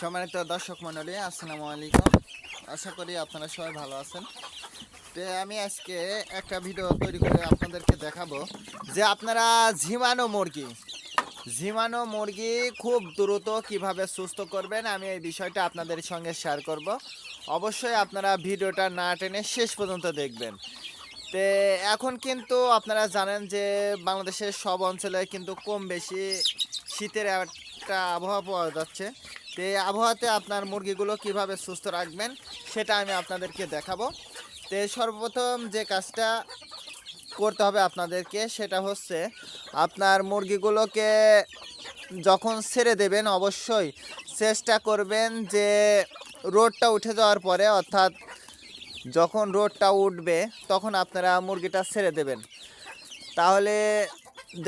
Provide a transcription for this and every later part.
সম্মানিত দর্শক মণ্ডলী, আসসালামু আলাইকুম। আশা করি আপনারা সবাই ভালো আছেন। তো আমি আজকে একটা ভিডিও তৈরি করে আপনাদেরকে দেখাবো যে আপনারা ঝিমানো মুরগি ঝিমানো মুরগি খুব দ্রুত কীভাবে সুস্থ করবেন আমি এই বিষয়টা আপনাদের সঙ্গে শেয়ার করব। অবশ্যই আপনারা ভিডিওটা না টেনে শেষ পর্যন্ত দেখবেন। তে এখন কিন্তু আপনারা জানেন যে বাংলাদেশের সব অঞ্চলে কিন্তু কম বেশি শীতের একটা আবহাওয়া পাওয়া যাচ্ছে। তো এই আবহাওয়াতে আপনার মুরগিগুলো কীভাবে সুস্থ রাখবেন, সেটা আমি আপনাদেরকে দেখাবো। তো সর্বপ্রথম যে কাজটা করতে হবে আপনাদেরকে, সেটা হচ্ছে আপনার মুরগিগুলোকে যখন ছেড়ে দেবেন, অবশ্যই চেষ্টা করবেন যে রোডটা উঠে যাওয়ার পরে, অর্থাৎ যখন রোডটা উঠবে, তখন আপনারা মুরগিটা ছেড়ে দেবেন। তাহলে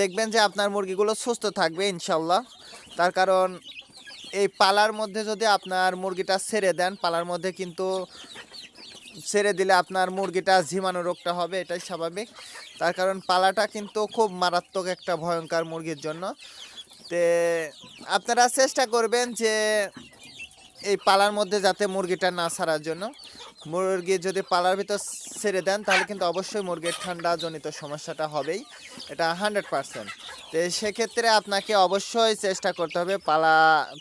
দেখবেন যে আপনার মুরগিগুলো সুস্থ থাকবে ইনশাল্লাহ। তার কারণ এই পালার মধ্যে যদি আপনার মুরগিটা ছেড়ে দেন, পালার মধ্যে কিন্তু ছেড়ে দিলে আপনার মুরগিটা ঝিমানো রোগটা হবে, এটাই স্বাভাবিক। তার কারণ পালাটা কিন্তু খুব মারাত্মক একটা ভয়ঙ্কর মুরগির জন্য। তে আপনারা চেষ্টা করবেন যে এই পালার মধ্যে যাতে মুরগিটা না ছাড়ার জন্য। মুরগি যদি পালার ভিতর ছেড়ে দেন, তাহলে কিন্তু অবশ্যই মুরগির ঠান্ডা জনিত সমস্যাটা হবেই। এটা হান্ড্রেড পারসেন্ট। তো সেক্ষেত্রে আপনাকে অবশ্যই চেষ্টা করতে হবে পালা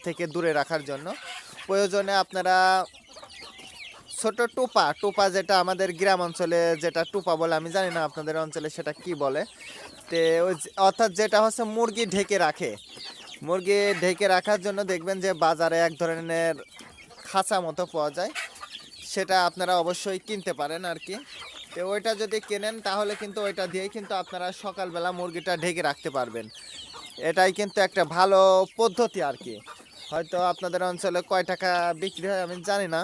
থেকে দূরে রাখার জন্য। প্রয়োজনে আপনারা ছোট টুপা টুপা যেটা আমাদের গ্রাম অঞ্চলে যেটা টুপা বলে, আমি জানি না আপনাদের অঞ্চলে সেটা কি বলে। তে ওই অর্থাৎ যেটা হচ্ছে মুরগি ঢেকে রাখে। মুরগি ঢেকে রাখার জন্য দেখবেন যে বাজারে এক ধরনের খাঁচা মতো পাওয়া যায়। সেটা আপনারা অবশ্যই কিনতে পারেন আর কি। তো ওইটা যদি কেনেন, তাহলে কিন্তু ওইটা দিয়েই কিন্তু আপনারা সকালবেলা মুরগিটা ঢেকে রাখতে পারবেন। এটাই কিন্তু একটা ভালো পদ্ধতি আর কি। হয়তো আপনাদের অঞ্চলে কয় টাকা বিক্রি হয় আমি জানি না।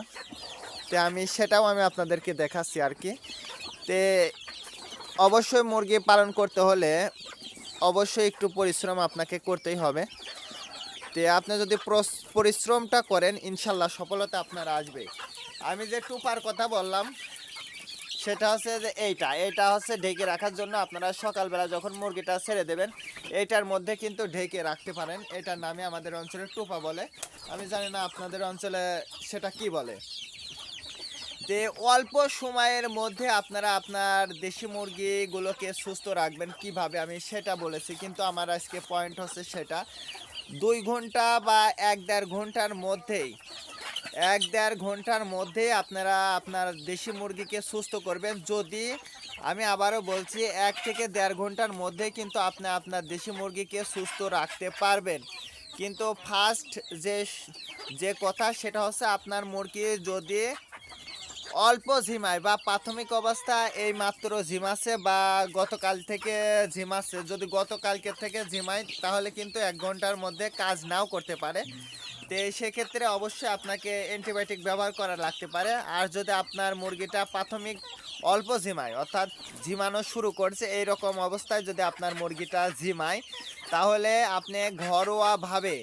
তো আমি সেটাও আমি আপনাদেরকে দেখাচ্ছি আর কি। তে অবশ্যই মুরগি পালন করতে হলে অবশ্যই একটু পরিশ্রম আপনাকে করতেই হবে। তে আপনি যদি পরিশ্রমটা করেন, ইনশাল্লাহ সফলতা আপনার আসবে। আমি যে টুপার কথা বললাম, সেটা হচ্ছে যে এইটা। এইটা হচ্ছে ঢেকে রাখার জন্য আপনারা সকালবেলা যখন মুরগিটা ছেড়ে দেবেন, এইটার মধ্যে কিন্তু ঢেকে রাখতে পারেন। এটার নামে আমাদের অঞ্চলে টুপা বলে। আমি জানি না আপনাদের অঞ্চলে সেটা কি বলে। যে অল্প সময়ের মধ্যে আপনারা আপনার দেশি মুরগিগুলোকে সুস্থ রাখবেন, কীভাবে আমি সেটা বলেছি, কিন্তু আমার আজকে পয়েন্ট হচ্ছে সেটা। দুই ঘণ্টা বা এক দেড় ঘণ্টার মধ্যেই, এক দেড় ঘণ্টার মধ্যে আপনারা আপনার দেশি মুরগিকে সুস্থ করবেন। যদি আমি আবারও বলছি, এক থেকে দেড় ঘণ্টার মধ্যে কিন্তু আপনি আপনার দেশি মুরগিকে সুস্থ রাখতে পারবেন। কিন্তু ফার্স্ট যে যে কথা সেটা হচ্ছে আপনার মুরগি যদি অল্প ঝিমায় বা প্রাথমিক অবস্থা এই মাত্র ঝিমাছে বা গতকাল থেকে ঝিমাছে যদি গতকালকে থেকে ঝিমায় তাহলে কিন্তু এক ঘণ্টার মধ্যে কাজ নাও করতে পারে। তো সেক্ষেত্রে অবশ্যই আপনাকে অ্যান্টিবায়োটিক ব্যবহার করা লাগতে পারে। আর যদি আপনার মুরগিটা প্রাথমিক অল্প ঝিমায় অর্থাৎ ঝিমানো শুরু করছে এই রকম অবস্থায় যদি আপনার মুরগিটা ঝিমায় তাহলে আপনি ঘরোয়াভাবে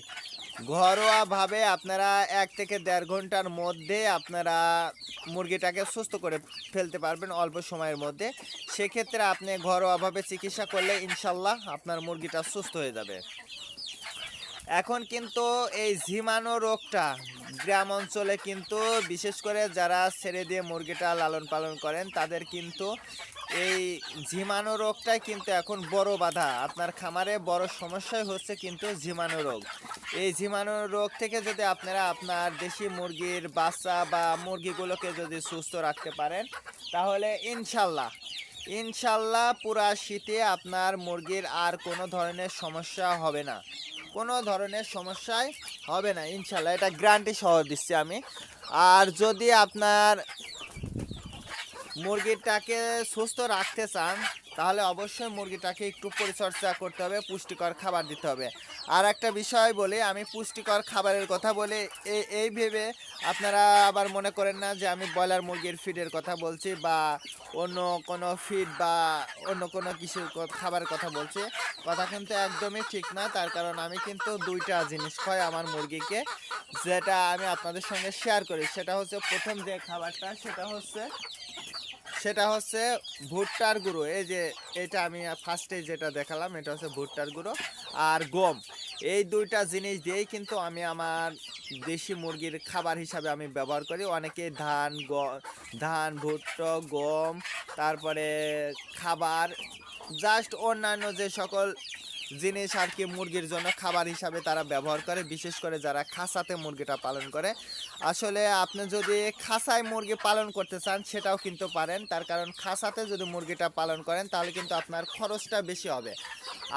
ঘরোয়াভাবে আপনারা এক থেকে দেড় ঘণ্টার মধ্যে আপনারা মুরগিটাকে সুস্থ করে ফেলতে পারবেন অল্প সময়ের মধ্যে। সেক্ষেত্রে আপনি ঘরোয়াভাবে চিকিৎসা করলে ইনশাল্লাহ আপনার মুরগিটা সুস্থ হয়ে যাবে। এখন কিন্তু এই ঝিমানো রোগটা গ্রাম অঞ্চলে কিন্তু বিশেষ করে যারা ছেড়ে দিয়ে মুরগিটা লালন পালন করেন, তাদের কিন্তু এই ঝিমানো রোগটাই কিন্তু এখন বড় বাধা। আপনার খামারে বড় সমস্যাই হচ্ছে কিন্তু ঝিমানো রোগ। এই ঝিমানো রোগ থেকে যদি আপনারা আপনার দেশি মুরগির বাচ্চা বা মুরগিগুলোকে যদি সুস্থ রাখতে পারেন, তাহলে ইনশাল্লাহ ইনশাল্লাহ পুরা শীতে আপনার মুরগির আর কোনো ধরনের সমস্যা হবে না। কোনো ধরনের সমস্যাই হবে না, ইনশাল্লাহ। এটা গ্যারান্টি সহ দিচ্ছি আমি। আর যদি আপনার মুরগিটাকে সুস্থ রাখতে চান, তাহলে অবশ্যই মুরগিটাকে একটু পরিচর্যা করতে হবে, পুষ্টিকর খাবার দিতে হবে। আর একটা বিষয় বলি, আমি পুষ্টিকর খাবারের কথা বলে এই ভেবে আপনারা আবার মনে করেন না যে আমি ব্রয়লার মুরগির ফিডের কথা বলছি বা অন্য কোনো ফিড বা অন্য কোনো কিছুর খাবারের কথা বলছি। কথা কিন্তু একদমই ঠিক না তার কারণ আমি কিন্তু দুইটা জিনিস খাই আমার মুরগিকে, যেটা আমি আপনাদের সঙ্গে শেয়ার করি। সেটা হচ্ছে প্রথম যে খাবারটা, সেটা হচ্ছে সেটা হচ্ছে ভুট্টার গুঁড়ো। এই যে এটা আমি ফার্স্টে যেটা দেখালাম, এটা হচ্ছে ভুট্টার গুঁড়ো আর গম। এই দুইটা জিনিস দিয়েই কিন্তু আমি আমার দেশি মুরগির খাবার হিসাবে আমি ব্যবহার করি। অনেকে ধান, গ, ধান, ভুট্টা, গম, তারপরে খাবার জাস্ট অন্যান্য যে সকল জিনিস আর কি মুরগির জন্য খাবার হিসাবে তারা ব্যবহার করে, বিশেষ করে যারা খাসাতে মুরগিটা পালন করে। আসলে আপনি যদি খাসায় মুরগি পালন করতে চান, সেটাও কিন্তু পারেন। তার কারণ খাসাতে যদি মুরগিটা পালন করেন, তাহলে কিন্তু আপনার খরচটা বেশি হবে।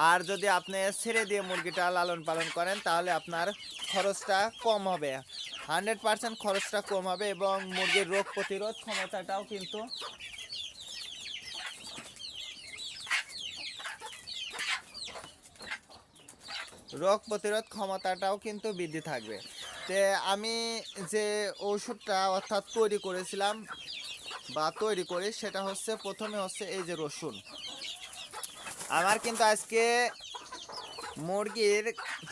আর যদি আপনি ছেড়ে দিয়ে মুরগিটা লালন পালন করেন, তাহলে আপনার খরচটা কম হবে। হান্ড্রেড পার্সেন্ট খরচটা কম হবে এবং মুরগির রোগ প্রতিরোধ ক্ষমতাটাও কিন্তু রোগ প্রতিরোধ ক্ষমতাটাও কিন্তু বৃদ্ধি থাকবে। তে আমি যে ওষুধটা অর্থাৎ তৈরি করেছিলাম বা তৈরি করি, সেটা হচ্ছে, প্রথমে হচ্ছে এই যে রসুন। আমার কিন্তু আজকে মুরগির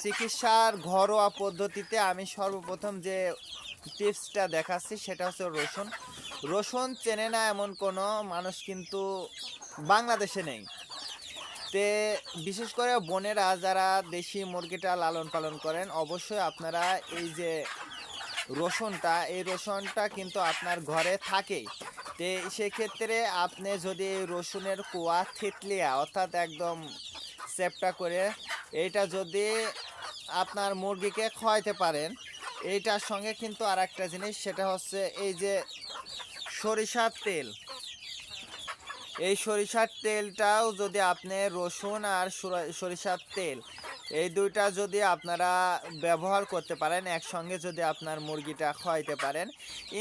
চিকিৎসার ঘরোয়া পদ্ধতিতে আমি সর্বপ্রথম যে টিপসটা দেখাচ্ছি, সেটা হচ্ছে রসুন। রসুন চেনে না এমন কোনো মানুষ কিন্তু বাংলাদেশে নেই। তে বিশেষ করে বোনেরা যারা দেশি মুরগিটা লালন পালন করেন, অবশ্যই আপনারা এই যে রসুনটা, এই রসুনটা কিন্তু আপনার ঘরে থাকেই। তে সেক্ষেত্রে আপনি যদি রসুনের কুয়া থেতলিয়া, অর্থাৎ একদম চেপটা করে এইটা যদি আপনার মুরগিকে খাওয়াইতে পারেন, এইটার সঙ্গে কিন্তু আর একটা জিনিস, সেটা হচ্ছে এই যে সরিষার তেল। এই সরিষার তেলটাও যদি আপনি রসুন আর সরিষার তেল, এই দুইটা যদি আপনারা ব্যবহার করতে পারেন, একসঙ্গে যদি আপনার মুরগিটা খাওয়াইতে পারেন,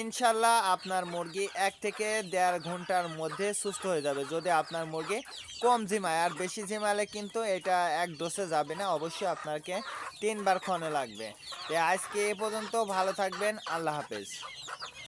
ইনশাল্লাহ আপনার মুরগি এক থেকে দেড় ঘণ্টার মধ্যে সুস্থ হয়ে যাবে। যদি আপনার মুরগি কম ঝিমায়, আর বেশি ঝিমালে কিন্তু এটা এক ডোসে যাবে না, অবশ্যই আপনাকে তিনবার ক্ষণে লাগবে। আজকে এ পর্যন্ত ভালো থাকবেন, আল্লাহ হাফেজ।